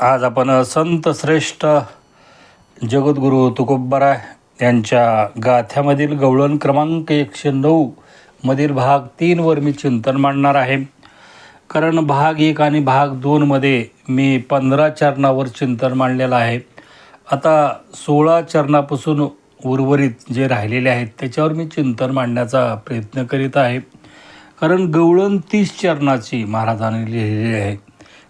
आज आपण संत श्रेष्ठ जगद्गुरू तुकोबराय यांच्या गाथ्यामधील गवळण क्रमांक एकशे नऊ मधील भाग तीनवर मी चिंतन मांडणार आहे. कारण भाग एक आणि भाग दोनमध्ये मी पंधरा चरणावर चिंतन मांडलेलं आहे. आता सोळा चरणापासून उर्वरित जे राहिलेले आहेत त्याच्यावर मी चिंतन मांडण्याचा प्रयत्न करीत आहे. कारण गवळण तीस चरणाची महाराजांनी लिहिलेली आहे.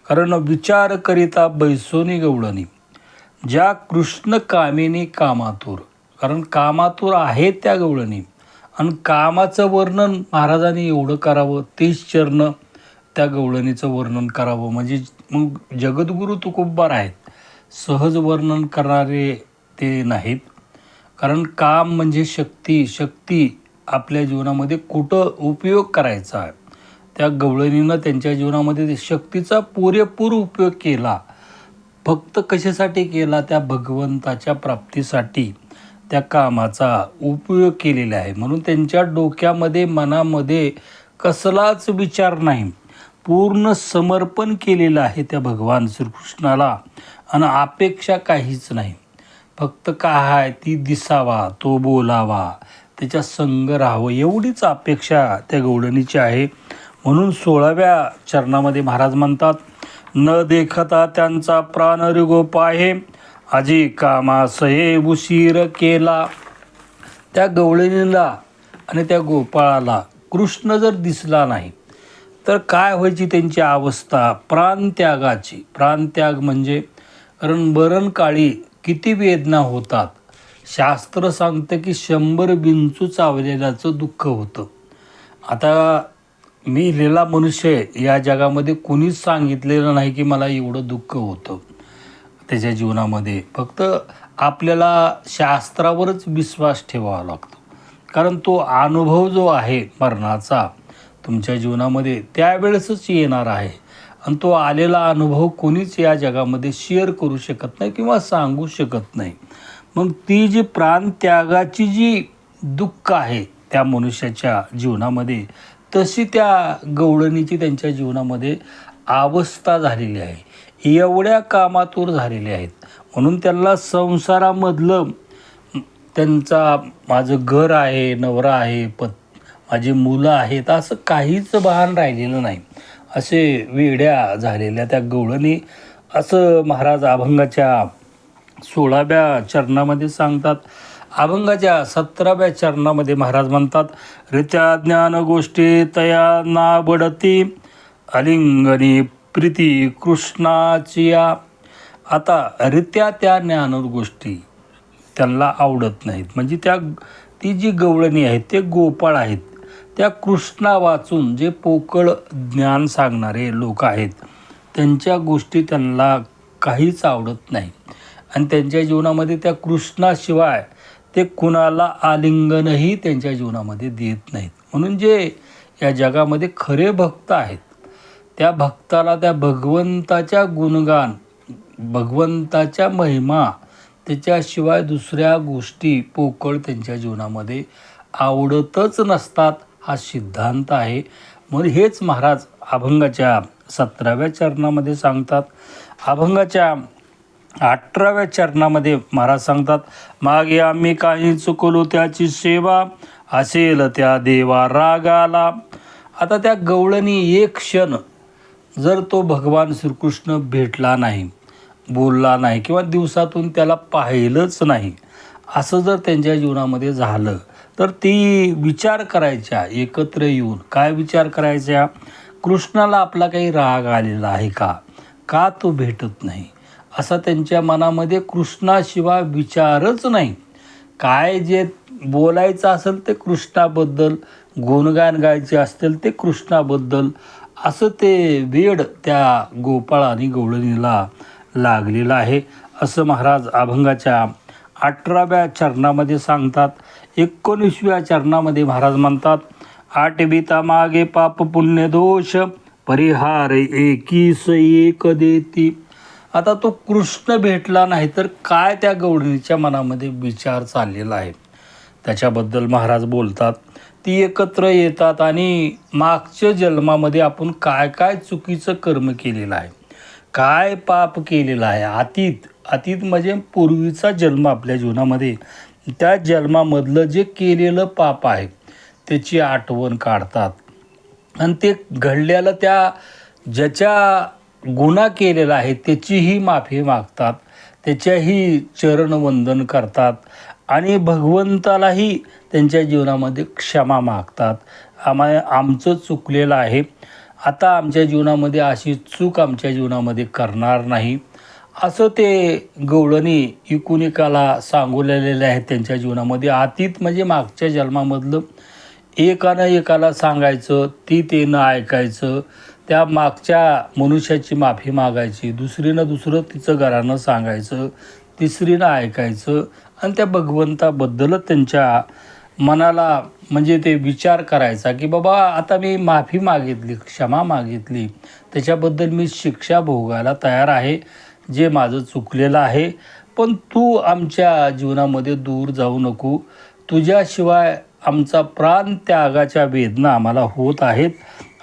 कारण विचार करिता बैसोनी गवळणी. ज्या कृष्ण कामिनी कामातूर. कारण कामातूर आहे त्या गवळणी. आणि कामाचं वर्णन महाराजांनी एवढं करावं तेच चरण त्या गवळणीचं वर्णन करावं. म्हणजे मग जगद्गुरू तुकोबार आहेत. सहज वर्णन करणारे ते नाहीत. कारण काम म्हणजे शक्ती. शक्ती आपल्या जीवनामध्ये कुठं उपयोग करायचा आहे? त्या गवळणीनं त्यांच्या जीवनामध्ये शक्तीचा पुरेपूर उपयोग केला. फक्त कशासाठी केला? त्या भगवंताच्या प्राप्तीसाठी. त्या कामाचा उपयोग केलेला आहे. म्हणून त्यांच्या डोक्यामध्ये मनामध्ये कसलाच विचार नाही. पूर्ण समर्पण केलेलं आहे त्या भगवान श्रीकृष्णाला. आणि अपेक्षा काहीच नाही. फक्त काय आहे? ती दिसावा तो बोलावा. त्याच्या संग राहावं. एवढीच अपेक्षा त्या गवळणीची आहे. म्हणून सोळाव्या चरणामध्ये महाराज म्हणतात न देखता त्यांचा प्राणरिगोप आहे. आजी कामासये उशीर केला. त्या गवळणीला आणि त्या गोपाळाला कृष्ण जर दिसला नाही तर काय व्हायची त्यांची अवस्था? प्राणत्यागाची प्राणत्याग म्हणजे कारण मरणकाळी किती वेदना होतात. शास्त्र सांगतं की शंभर बिंचू चावलेल्याचं दुःख होतं. आता मी लिहिलेला मनुष्य या जगामध्ये कुणीच सांगितलेलं नाही की मला एवढं दुःख होतं त्याच्या जीवनामध्ये. फक्त आपल्याला शास्त्रावरच विश्वास ठेवावा लागतो. कारण तो अनुभव जो आहे मरणाचा तुमच्या जीवनामध्ये त्यावेळेसच येणार आहे. आणि तो आलेला अनुभव कोणीच या जगामध्ये शेअर करू शकत नाही किंवा सांगू शकत नाही. मग ती जी प्राणत्यागाची जी दुःख आहे त्या मनुष्याच्या जीवनामध्ये तशी त्या गवळणीची त्यांच्या जीवनामध्ये अवस्था झालेली आहे. एवढ्या कामातूर झालेले आहेत. म्हणून त्यांना संसारामधलं त्यांचा माझं घर आहे नवरा आहे पत माझी मुलं आहेत असं काहीच भान राहिलेलं नाही. असे वेड्या झालेल्या त्या गवळणी असं महाराज अभंगाच्या सोळाव्या चरणामध्ये सांगतात अभंगाच्या सतराव्या चरणामध्ये महाराज म्हणतात रित्या ज्ञान गोष्टी तया ना बडती अलिंगनी प्रीती कृष्णाचिया. आता रित्या त्या ज्ञान गोष्टी त्यांना आवडत नाहीत. म्हणजे त्या ती जी गवळणी आहेत ते गोपाळ आहेत. त्या कृष्णा वाचून जे पोकळ ज्ञान सांगणारे लोक आहेत त्यांच्या गोष्टी त्यांना काहीच आवडत नाही. आणि त्यांच्या जीवनामध्ये त्या कृष्णाशिवाय ते कुणाला आलिंगनही त्यांच्या जीवनामध्ये देत नाहीत. म्हणून जे या जगामध्ये खरे भक्त आहेत त्या भक्ताला त्या भगवंताच्या गुणगान भगवंताच्या महिमा त्याच्याशिवाय दुसऱ्या गोष्टी पोकळ त्यांच्या जीवनामध्ये आवडतच नसतात हा सिद्धांत आहे. म्हणून हेच महाराज अभंगाच्या सतराव्या चरणामध्ये सांगतात. अभंगाच्या अठराव्या चरणामध्ये महाराज सांगतात मागे आम्ही काही चुकलो त्याची सेवा असेल त्या देवा रागाला. आता त्या गवळणी एक क्षण जर तो भगवान श्रीकृष्ण भेटला नाही बोलला नाही किंवा दिवसातून त्याला पाहिलंच नाही असं जर त्यांच्या जीवनामध्ये झालं तर ती विचार करायच्या एकत्र येऊन. काय विचार करायच्या कृष्णाला आपला काही राग आलेला आहे का? का तो भेटत नाही? असा त्यांच्या मनामध्ये कृष्णाशिवाय विचारच नाही. काय जे बोलायचं असेल ते कृष्णाबद्दल गुणगान गायचे असतील ते कृष्णाबद्दल असं ते वेड त्या गोपाळ आणि गवळणीला लागलेलं आहे. असं महाराज अभंगाच्या अठराव्या चरणामध्ये सांगतात. एकोणीसव्या चरणामध्ये महाराज म्हणतात आठविता मागे पाप पुण्य दोष परिहार एकीस एक देती. आता तो कृष्ण भेटला नाही तर काय त्या गवळणीच्या मनामध्ये विचार चाललेला आहे? त्याच्याबद्दल महाराज बोलतात ती एकत्र येतात आणि मागच्या जन्मामध्ये आपण काय काय चुकीचं कर्म केलेलं आहे? काय पाप केलेलं आहे? अतीत अतीत म्हणजे पूर्वीचा जन्म आपल्या जीवनामध्ये. त्या जन्मामधलं जे केलेलं पाप आहे त्याची आठवण काढतात. आणि ते घडलेलं त्या ज्याच्या गुन्हा केलेला आहे त्याचीही माफी मागतात त्याच्याही चरणवंदन करतात आणि भगवंतालाही त्यांच्या जीवनामध्ये क्षमा मागतात. आमा आमचं चुकलेलं आहे. आता आमच्या जीवनामध्ये अशी चूक आमच्या जीवनामध्ये करणार नाही. असं ते गवळणी इकुनिकाला सांगूलेलेले आहेत त्यांच्या जीवनामध्ये. अतीत म्हणजे मागच्या जन्मामधलं एकानं एकाला सांगायचं ती ते न ऐकायचं त्या मागच्या मनुष्याची माफी मागायची दुसरीनं दुसरं तिचं घरानं सांगायचं तिसरीनं ऐकायचं आणि त्या भगवंताबद्दलच त्यांच्या मनाला म्हणजे ते विचार करायचा की बाबा आता मी माफी मागितली क्षमा मागितली त्याच्याबद्दल मी शिक्षा भोगायला तयार आहे जे माझं चुकलेलं आहे. पण तू आमच्या जीवनामध्ये दूर जाऊ नको. तुझ्याशिवाय आमचा प्राण त्यागाच्या वेदना आम्हाला होत आहेत.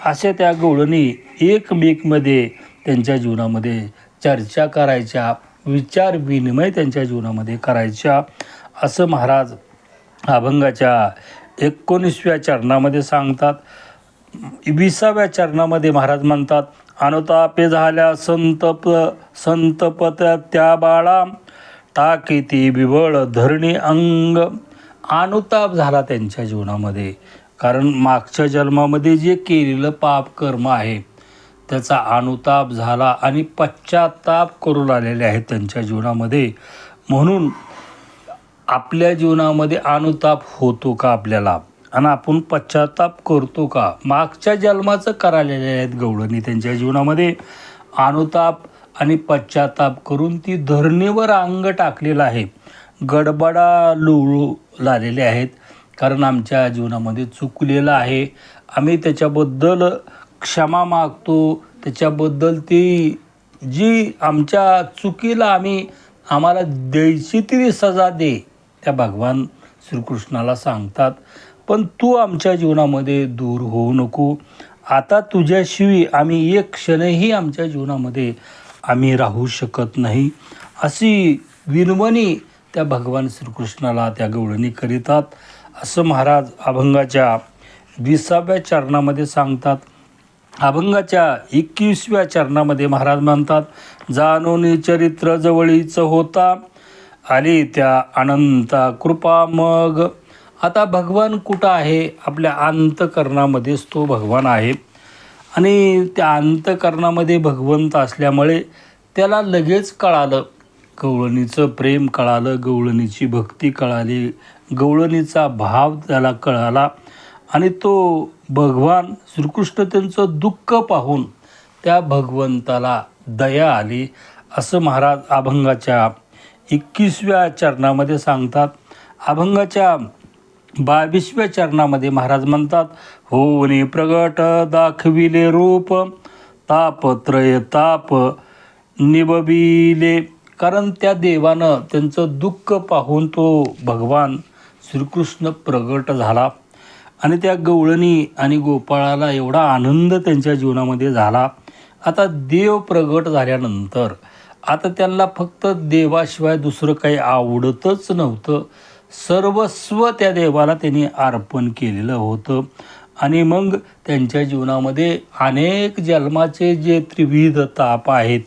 अशा त्या गवळणी एकमेकमध्ये त्यांच्या जीवनामध्ये चर्चा करायच्या विचार विनिमय त्यांच्या जीवनामध्ये करायच्या. असं महाराज अभंगाच्या एकोणीसव्या चरणामध्ये सांगतात. विसाव्या चरणामध्ये महाराज म्हणतात अनुतापे झाल्या संतप संतपत त्या बाळा टाकीती बिबळ धरणी अंग. अनुताप झाला त्यांच्या जीवनामध्ये. कारण मागच्या जन्मामध्ये जे केलेलं पाप कर्म आहे त्याचा अनुताप झाला आणि पश्चाताप करून आलेले आहेत त्यांच्या जीवनामध्ये. म्हणून आपल्या जीवनामध्ये अनुताप होतो का आपल्याला? आणि आपण पश्चाताप करतो का? मागच्या जन्माचं करालेले आहेत गवळणी त्यांच्या जीवनामध्ये. अनुताप आणि पश्चाताप करून ती धरणीवर अंग टाकलेलं आहे. गडबडा लुळू लागलेले आहेत. कारण आमच्या जीवनामध्ये चुकलेलं आहे. आम्ही त्याच्याबद्दल क्षमा मागतो. त्याच्याबद्दल ती जी आमच्या चुकीला आम्ही आम्हाला द्यायची ती सजा दे त्या भगवान श्रीकृष्णाला सांगतात. पण तू आमच्या जीवनामध्ये दूर होऊ नको. आता तुझ्याशिवाय आम्ही एक क्षणही आमच्या जीवनामध्ये आम्ही राहू शकत नाही. अशी विनवणी त्या भगवान श्रीकृष्णाला त्या गवळणी करीतात. असं महाराज अभंगाच्या विसाव्या चरणामध्ये सांगतात. अभंगाच्या एकवीसव्या चरणामध्ये महाराज म्हणतात जाणून चरित्र जवळीच होता आली त्या अनंता कृपा मग. आता भगवान कुठं आहे? आपल्या अंतकरणामध्येच तो भगवान आहे. आणि त्या अंतकरणामध्ये भगवंत असल्यामुळे त्याला लगेच कळालं. गवळणीचं प्रेम कळालं गवळणीची भक्ती कळाली. गवळणीचा भाव त्याला कळाला आणि तो भगवान श्रीकृष्ण त्यांचं दुःख पाहून त्या भगवंताला दया आली असं महाराज अभंगाच्या एकवीसव्या चरणामध्ये सांगतात. अभंगाच्या बावीसव्या चरणामध्ये महाराज म्हणतात होनी प्रगट दाखविले रूप तापत्रय ताप निबविले कारण त्या देवानं त्यांचं दुःख पाहून तो भगवान श्रीकृष्ण प्रगट झाला. आणि त्या गवळणी आणि गोपाळाला एवढा आनंद त्यांच्या जीवनामध्ये झाला. आता देव प्रगट झाल्यानंतर आता त्यांना फक्त देवाशिवाय दुसरं काही आवडतच नव्हतं. सर्वस्व त्या देवाला त्यांनी अर्पण केलेलं होतं. आणि मग त्यांच्या जीवनामध्ये अनेक जन्माचे जे त्रिविध ताप आहेत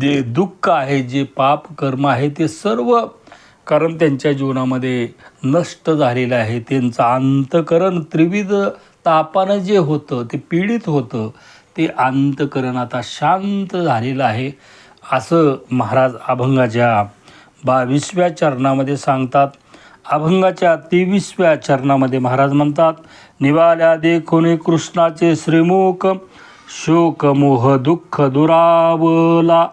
जे दुःख आहे जे पाप कर्म आहे ते सर्व कारण त्यांच्या जीवनामध्ये नष्ट झालेलं आहे. त्यांचं अंतकरण त्रिविध तापानं जे होतं ते पीडित होतं ते अंतकरण आता शांत झालेलं आहे. असं महाराज अभंगाच्या बावीसव्या चरणामध्ये सांगतात. अभंगाच्या तेवीसव्या चरणामध्ये महाराज म्हणतात निवाल्या देखोने कृष्णाचे श्रीमुख शोक मोह दुःख दुरावला.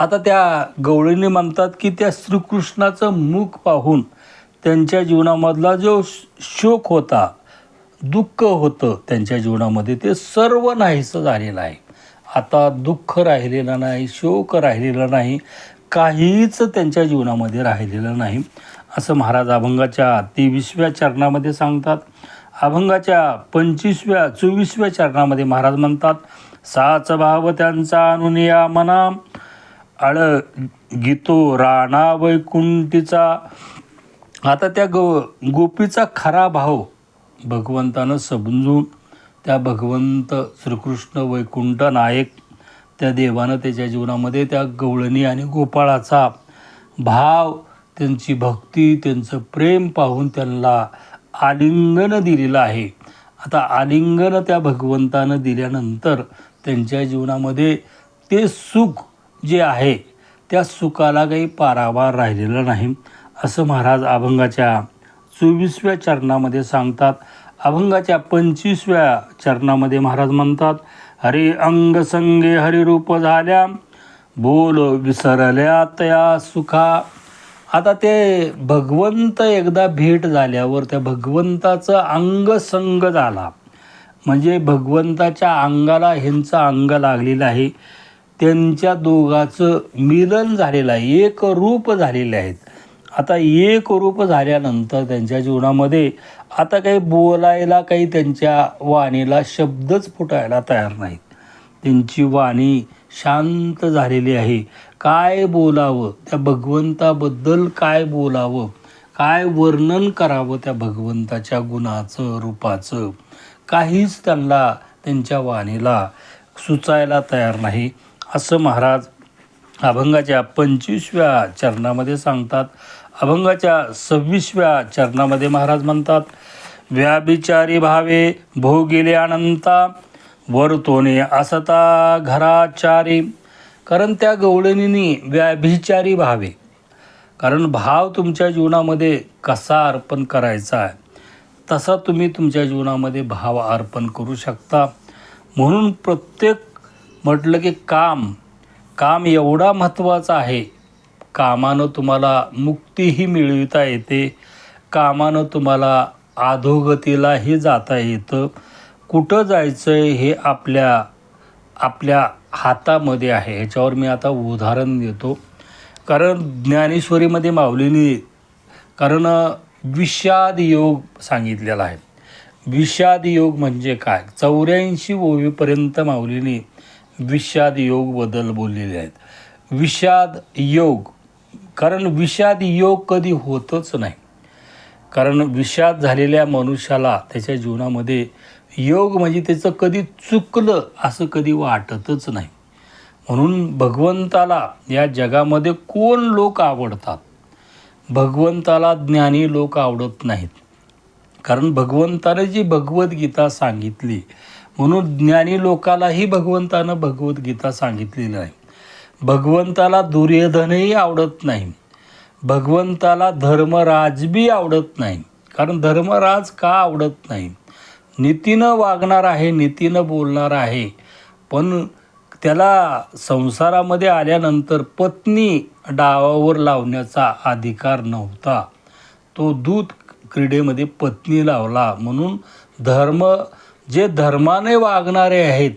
आता त्या गवळीने म्हणतात की त्या श्रीकृष्णाचं मुख पाहून त्यांच्या जीवनामधला जो शोक होता दुःख होतं त्यांच्या जीवनामध्ये ते सर्व नाहीसं झालेलं आहे. आता दुःख राहिलेलं नाही शोक राहिलेला नाही काहीच त्यांच्या जीवनामध्ये राहिलेलं नाही. असं महाराज अभंगाच्या तेवीसव्या चरणामध्ये सांगतात. अभंगाच्या पंचवीसव्या चोवीसव्या चरणामध्ये महाराज म्हणतात साच भाव त्यांचा अनुनिया मना आळ गीतो राणा वैकुंठीचा आता त्या गो गोपीचा खरा भाव भगवंतानं समजून त्या भगवंत श्रीकृष्ण वैकुंठ नायक त्या देवानं त्याच्या जीवनामध्ये त्या गवळणी आणि गोपाळाचा भाव त्यांची भक्ती त्यांचं प्रेम पाहून त्यांना आलिंगन दिलेलं आहे. आता आलिंगन त्या भगवंतानं दिल्यानंतर त्यांच्या जीवनामध्ये ते सुख जे आहे त्या सुखाला काही पारावार राहिलेला नाही. असं महाराज अभंगाच्या चोवीसव्या चरणामध्ये सांगतात. अभंगाच्या पंचवीसव्या चरणामध्ये महाराज म्हणतात हरी अंग संगे हरिरूप झाल्या बोल विसरल्या तया सुखा. आता ते भगवंत एकदा भेट झाल्यावर त्या भगवंताचं अंगसंग झाला. म्हणजे भगवंताच्या अंगाला ह्यांचं अंग लागलेलं आहे. त्यांच्या दोघाचं मिलन झालेलं आहे. एक रूप झालेले आहेत आता एक रूप झाल्यानंतर त्यांच्या जीवनामध्ये आता काही बोलायला काही त्यांच्या वाणीला शब्दच फुटायला तयार नाहीत. त्यांची वाणी शांत झालेली आहे. काय बोलावं? त्या भगवंताबद्दल काय बोलावं? काय वर्णन करावं त्या भगवंताच्या गुणाचं रूपाचं? काहीच त्यांना त्यांच्या वाणीला सुचायला तयार नाही. असं महाराज अभंगाच्या पंचवीसव्या चरणामध्ये सांगतात अभंगाच्या सव्वीसव्या चरणामध्ये महाराज म्हणतात व्याभिचारी भावे भोगिले अनंता वरतोने असता घराचारी. कारण त्या गवळणीने व्याभिचारी भावे. कारण भाव तुमच्या जीवनामध्ये कसा अर्पण करायचा आहे तसा तुम्ही तुमच्या जीवनामध्ये भाव अर्पण करू शकता. म्हणून प्रत्येक म्हटलं की काम काम एवढा महत्त्वाचा आहे कामानं तुम्हाला मुक्तीही मिळविता येते. कामानं तुम्हाला अधोगतीलाही जाता येतं. कुठं जायचं आहे हे आपल्या आपल्या हातामध्ये आहे. ह्याच्यावर मी आता उदाहरण देतो. कारण ज्ञानेश्वरीमध्ये मावलेली कारण विषाद योग सांगितलेला आहे. विषाद योग म्हणजे काय? चौऱ्याऐंशी ओवीपर्यंत माऊलीने विषाद योगबद्दल बोललेले आहेत. विषाद योग कारण विषाद योग कधी होतच नाही. कारण विषाद झालेल्या मनुष्याला त्याच्या जीवनामध्ये योग म्हणजे त्याचं कधी चुकलं असं कधी वाटतच नाही. म्हणून भगवंताला या जगामध्ये कोण लोक आवडतात? भगवंताला ज्ञानी लोक आवडत नाहीत. कारण भगवंताने जी भगवद्गीता सांगितली म्हणून ज्ञानी लोकालाही भगवंतानं भगवद्गीता सांगितलेली नाही भगवंताला दुर्योधनही आवडत नाही. भगवंताला धर्मराजबी आवडत नाही. कारण धर्मराज का आवडत नाही? नीतीनं वागणार आहे नीतीनं बोलणार आहे. पण त्याला संसारामध्ये आल्यानंतर पत्नी डावावर लावण्याचा अधिकार नव्हता. तो दूध क्रीडेमध्ये पत्नी लावला. म्हणून धर्म जे धर्माने वागणारे आहेत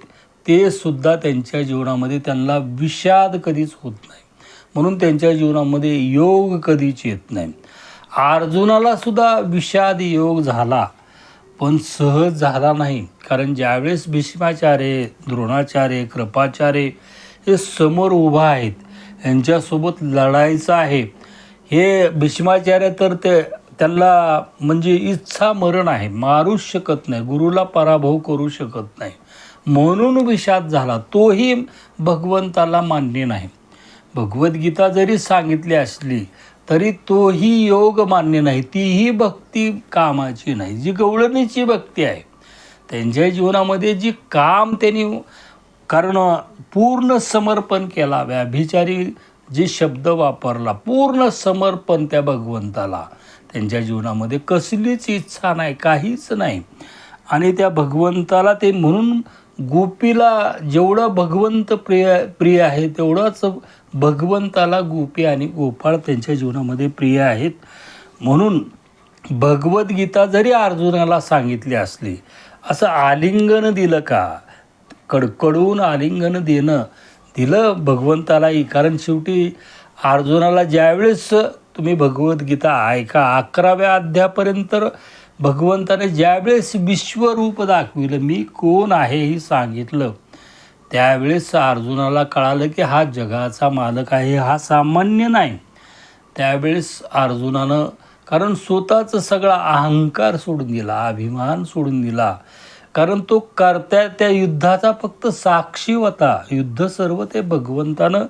ते सुद्धा त्यांच्या जीवनामध्ये त्यांना विषाद कधीच होत नाही. म्हणून त्यांच्या जीवनामध्ये योग कधीच येत नाही. अर्जुनाला सुद्धा विषाद योग झाला पण सहज झाला नाही. कारण ज्यावेळेस भीष्माचार्य द्रोणाचार्य कृपाचार्य हे समोर उभा आहेत यांच्यासोबत लढायचं आहे हे भीष्माचार्य तर ते त्यांना म्हणजे इच्छा मरण आहे. मारूच शकत नाही. गुरुला पराभव करू शकत नाही. म्हणून विषाद झाला तोही भगवंताला मान्य नाही. भगवद्गीता जरी सांगितली असली तरी तोही योग मान्य नाही. तीही भक्ती कामाची नाही जी गवळणीची भक्ती आहे. त्यांच्या जीवनामध्ये जी काम त्यांनी कारण पूर्ण समर्पण केला व्याभिचारी जे शब्द वापरला पूर्ण समर्पण त्या भगवंताला त्यांच्या जीवनामध्ये कसलीच इच्छा नाही काहीच नाही. आणि त्या भगवंताला ते म्हणून गोपीला जेवढं भगवंत प्रिय प्रिय आहे तेवढंच भगवंताला गोपी आणि गोपाळ त्यांच्या जीवनामध्ये प्रिय आहेत. म्हणून भगवद्गीता जरी अर्जुनाला सांगितली असली असं आलिंगन दिलं का? कडकडून आलिंगन देणं दिलं भगवंतालाही कारण शेवटी अर्जुनाला ज्यावेळेस तुम्ही भगवद्गीता ऐका अकराव्या अध्यापर्यंत भगवंताने ज्यावेळेस विश्वरूप दाखविलं मी कोण आहे हे सांगितलं. त्यावेळेस अर्जुनाला कळालं की हा जगाचा मालक आहे हा सामान्य नाही. त्यावेळेस अर्जुनानं कारण स्वतःचं सगळा अहंकार सोडून दिला अभिमान सोडून दिला. कारण तो करत्या त्या युद्धाचा फक्त साक्षी होता. युद्ध सर्व ते भगवंतानं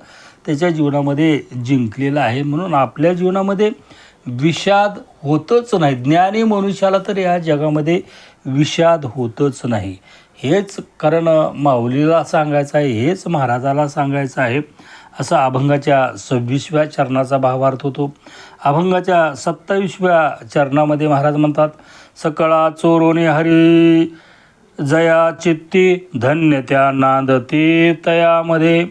त्याच्या जीवनामध्ये जिंकलेलं आहे. म्हणून आपल्या जीवनामध्ये विषाद होतच नाही. ज्ञानी मनुष्याला तर या जगामध्ये विषाद होतच नाही. हेच कारण माऊलीला सांगायचं आहे हेच महाराजाला सांगायचं आहे असं अभंगाच्या सव्वीसव्या चरणाचा भावार्थ होतो. अभंगाच्या सत्तावीसव्या चरणामध्ये महाराज म्हणतात सकळा चोरोने हरी जया चित्ती धन्य त्या नांदती तयामध्ये.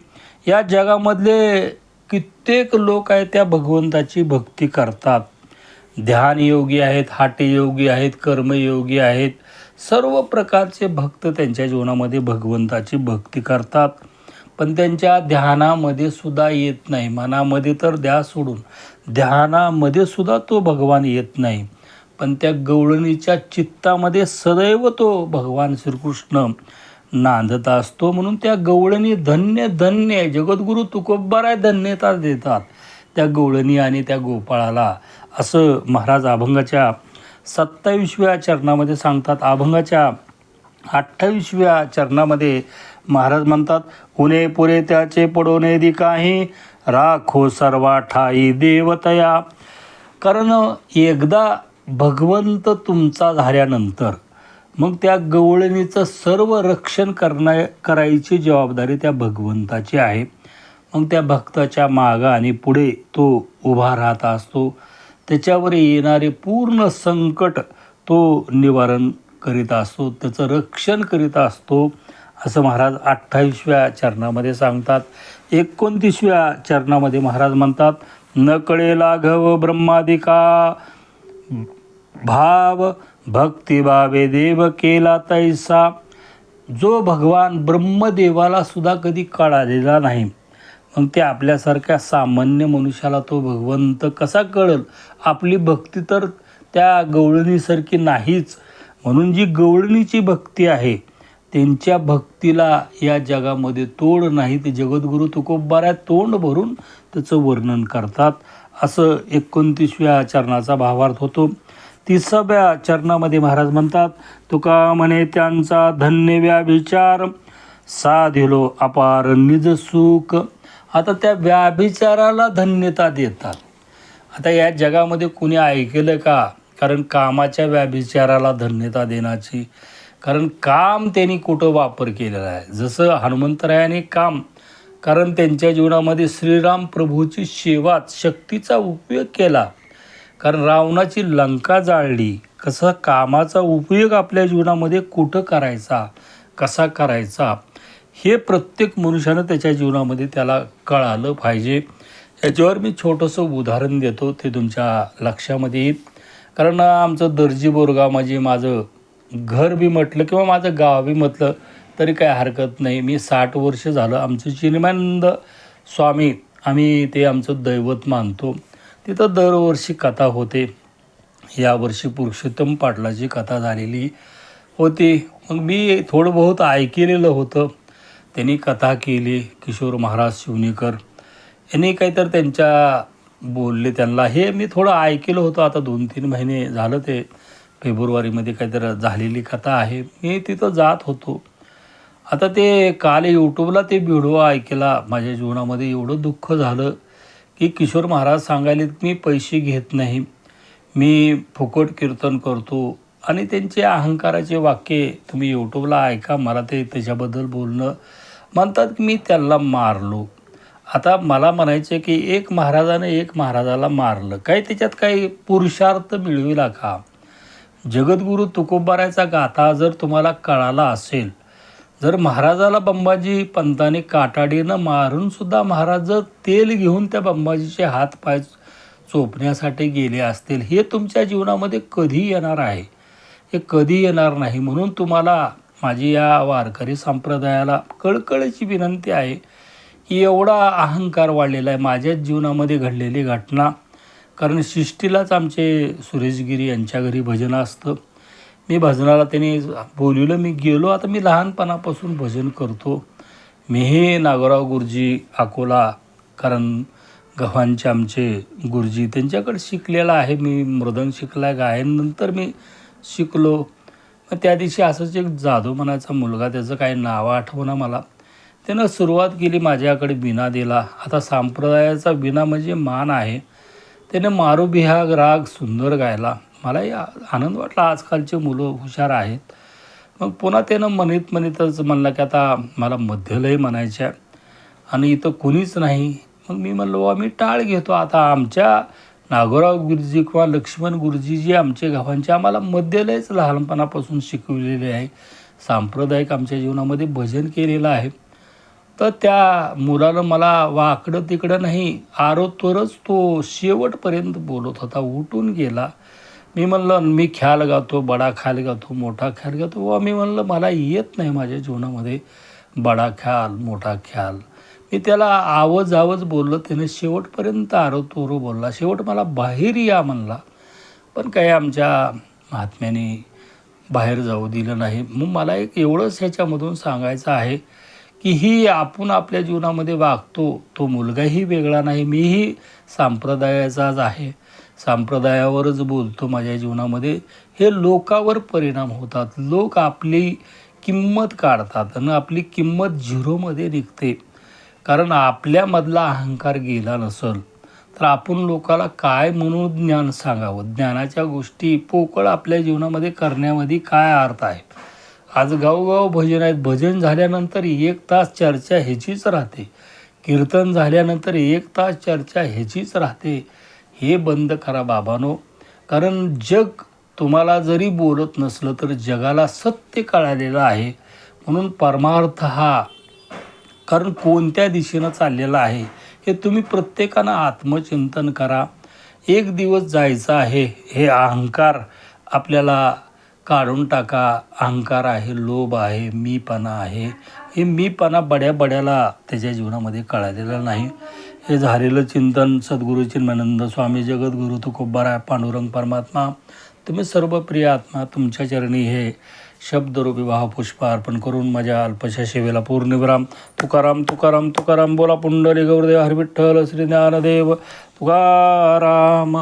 या जगामधले कित्येक लोक आहेत त्या भगवंताची भक्ती करतात. ध्यानयोगी आहेत हाटयोगी आहेत कर्मयोगी आहेत. सर्व प्रकारचे भक्त त्यांच्या जीवनामध्ये भगवंताची भक्ती करतात. पण त्यांच्या ध्यानामध्ये सुद्धा येत नाही. मनामध्ये तर द्या सोडून. ध्यानामध्ये सुद्धा तो भगवान येत नाही. पण त्या गवळणीच्या चित्तामध्ये सदैव तो भगवान श्रीकृष्ण नांदता असतो म्हणून त्या गवळणी धन्य धन्य जगद्गुरू तुकोबाराय धन्यता देतात. त्या गवळणी आणि त्या गोपाळाला असं महाराज अभंगाच्या सत्तावीसव्या चरणामध्ये सांगतात. अभंगाच्या अठ्ठावीसव्या चरणामध्ये महाराज म्हणतात उणे पुरे त्याचे पडोने दि काही राखो सर्वा ठाई देवतया. कारण एकदा भगवंत तुमचा झाल्यानंतर मग त्या गवळणीचं सर्व रक्षण करणा करायची जबाबदारी त्या भगवंताची आहे. मग त्या भक्ताच्या मागं आणि पुढे तो उभा राहत असतो. त्याच्यावर येणारे पूर्ण संकट तो निवारण करीत असतो. त्याचं रक्षण करीत असतो. असं महाराज अठ्ठावीसव्या चरणामध्ये सांगतात. एकोणतीसव्या चरणामध्ये महाराज म्हणतात न कळे लाघव ब्रह्मादिका भाव भक्तिभावे देव केला तैसा. जो भगवान ब्रह्मदेवाला सुद्धा कधी कळालेला नाही. मग ते आपल्यासारख्या सामान्य मनुष्याला तो भगवंत कसा कळल? आपली भक्ती तर त्या गवळणीसारखी नाहीच. म्हणून जी गवळणीची भक्ती आहे त्यांच्या भक्तीला या जगामध्ये तोड नाही. ते जगद्गुरू तुकोबाऱ्या तोंड भरून त्याचं वर्णन करतात. असं एकोणतीसव्या चरणाचा भावार्थ होतो. तिसाव्या चरणामध्ये महाराज म्हणतात तुका म्हणे त्यांचा धन्य व्याभिचार साधिलो अपार निज सुख. आता त्या व्याभिचाराला धन्यता देतात. आता या जगामध्ये कुणी ऐकलं का? कारण कामाच्या व्याभिचाराला धन्यता देण्याची. कारण काम त्यांनी कुठं वापर केलेला आहे? जसं हनुमंतरायाने काम कारण त्यांच्या जीवनामध्ये श्रीराम प्रभूची सेवा शक्तीचा उपयोग केला. कारण रावणाची लंका जाळली. कसा कामाचा उपयोग आपल्या जीवनामध्ये कुठं करायचा कसा करायचा हे प्रत्येक मनुष्यानं त्याच्या जीवनामध्ये त्याला कळालं पाहिजे. याच्यावर मी छोटंसं उदाहरण देतो ते तुमच्या लक्षामध्ये येईल. कारण आमचं दर्जी बोरगाव म्हणजे माझं घर बी म्हटलं किंवा माझं गाव बी म्हटलं तरी काय हरकत नाही. मी साठ वर्ष झालं आमचं चिन्मानंद स्वामी आम्ही ते आमचं दैवत मानतो. तिथं दरवर्षी कथा होते. यावर्षी पुरुषोत्तम पाटलाची कथा झालेली होती. मग मी थोडं बहुत ऐकलेलं होतं. त्यांनी कथा केली किशोर महाराज शिवनेकर यांनी काहीतरी त्यांच्या बोलले त्यांना. हे मी थोडं ऐकलं होतं. आता दोन तीन महिने झालं ते. फेब्रुवारीमध्ये काहीतरी झालेली कथा आहे. मी तिथं जात होतो. आता ते काल यूट्यूबला ते व्हिडिओ ऐकला. माझ्या जीवनामध्ये एवढं दुःख झालं. की किशोर महाराज सांगायले मी पैसे घेत नाही. मी फुकट कीर्तन करतो. आणि त्यांचे अहंकाराचे वाक्य तुम्ही यूट्यूबला ऐका मला ते त्याच्याबद्दल बोलणं. म्हणतात की मी त्यांना मारलो. आता मला म्हणायचं की एक महाराजाने एक महाराजाला मारलं. काही त्याच्यात काही पुरुषार्थ मिळविला का? जगद्गुरू तुकोबारायचा गाथा जर तुम्हाला कळाला असेल जर महाराजाला बंबाजी पंताने काटाडीनं मारून सुद्धा महाराज जर तेल घेऊन त्या बंबाजीचे हात पाय चोपण्यासाठी गेले असतील हे तुमच्या जीवनामध्ये कधी येणार आहे? हे कधी येणार नाही? म्हणून तुम्हाला माझी या वारकरी संप्रदायाला कळकळीची विनंती आहे की एवढा अहंकार वाढलेला आहे माझ्याच जीवनामध्ये घडलेली घटना. कारण शिष्टीलाच आमचे सुरेशगिरी यांच्या घरी भजन असतं. मी भजनाला त्याने बोलवलं मी गेलो. आता मी लहानपणापासून भजन करतो. मी हे नागोराव गुरुजी अकोला कारण गव्हांचे आमचे गुरुजी त्यांच्याकडे शिकलेला आहे. मी मृदंग शिकला गायन नंतर मी शिकलो. मग त्या दिवशी असंच एक जाधव म्हणायचा मुलगा त्याचं काही नाव आठवणं मला. त्यानं सुरुवात केली माझ्याकडे बिना दिला. आता संप्रदायाचा बिना म्हणजे मान आहे. त्याने मारुबिहाग राग सुंदर गायला. मलाही आनंद वाटला. आजकालचे मुलं हुशार आहेत. मग पुन्हा त्यानं म्हणत म्हणतच म्हणलं की आता मला मध्यलय म्हणायचं आहे आणि इथं कुणीच नाही. मग मी म्हणलो बा मी टाळ घेतो. आता आमच्या नागोराव गुरुजी किंवा लक्ष्मण गुरुजी जे आमचे गावांचे आम्हाला मध्यलयच लहानपणापासून शिकवलेले आहे. सांप्रदायिक आमच्या जीवनामध्ये भजन केलेलं आहे. तर त्या मुलानं मला वाकडं तिकडं नाही आरोतरच तो शेवटपर्यंत बोलत होता. उठून गेला. मी म्हणलं मी ख्याल गातो बडा ख्याल गातो मोठा ख्याल गातो. वा मी म्हणलं मला येत नाही माझ्या जीवनामध्ये बडा ख्याल मोठा ख्याल. मी त्याला आवज आवज बोललं त्याने शेवटपर्यंत आरोतोरो बोलला. शेवट मला बाहेर या म्हणला. पण काही आमच्या महात्म्याने बाहेर जाऊ दिलं नाही. मग मला एक एवढंच ह्याच्यामधून सांगायचं आहे की ही आपण आपल्या जीवनामध्ये वागतो तो मुलगाही वेगळा नाही मीही संप्रदायाचाच आहे. संप्रदायावरच बोलतो माझ्या जीवनामध्ये हे लोकावर परिणाम होतात. लोक आपली किंमत काढतात आणि आपली किंमत झिरोमध्ये निघते. कारण आपल्यामधला अहंकार गेला नसल तर आपण लोकाला काय म्हणून ज्ञान सांगावं? ज्ञानाच्या गोष्टी पोकळ आपल्या जीवनामध्ये करण्यामध्ये काय अर्थ आहे? आज गावोगाव भजन आहेत. भजन झाल्यानंतर एक तास चर्चा ह्याचीच राहते. कीर्तन झाल्यानंतर एक तास चर्चा ह्याचीच राहते. हे बंद करा बाबानो. कारण जग तुम्हाला जरी बोलत नसलं तर जगाला सत्य कळालेलं आहे. म्हणून परमार्थ हा कारण कोणत्या दिशेनं चाललेलं आहे हे तुम्ही प्रत्येकानं आत्मचिंतन करा. एक दिवस जायचं आहे हे अहंकार आपल्याला काढून टाका. अहंकार आहे लोभ आहे मीपणा आहे. हे मीपणा बड्या बड्याला त्याच्या जीवनामध्ये कळालेलं नाही. हे झालेलं चिंतन सद्गुरू चिन्मानंद स्वामी जगद्गुरू तुकोबाराय पांडुरंग परमात्मा तुम्ही सर्व प्रिय आत्मा तुमच्या चरणी हे शब्दरूपी पुष्प अर्पण करून माझ्या अल्पशा सेवेला पूर्णविराम. तुकाराम तुकाराम तुकाराम बोला पुंडली गौरदेव हरविठ्ठल श्री ज्ञानदेव तुकाराम.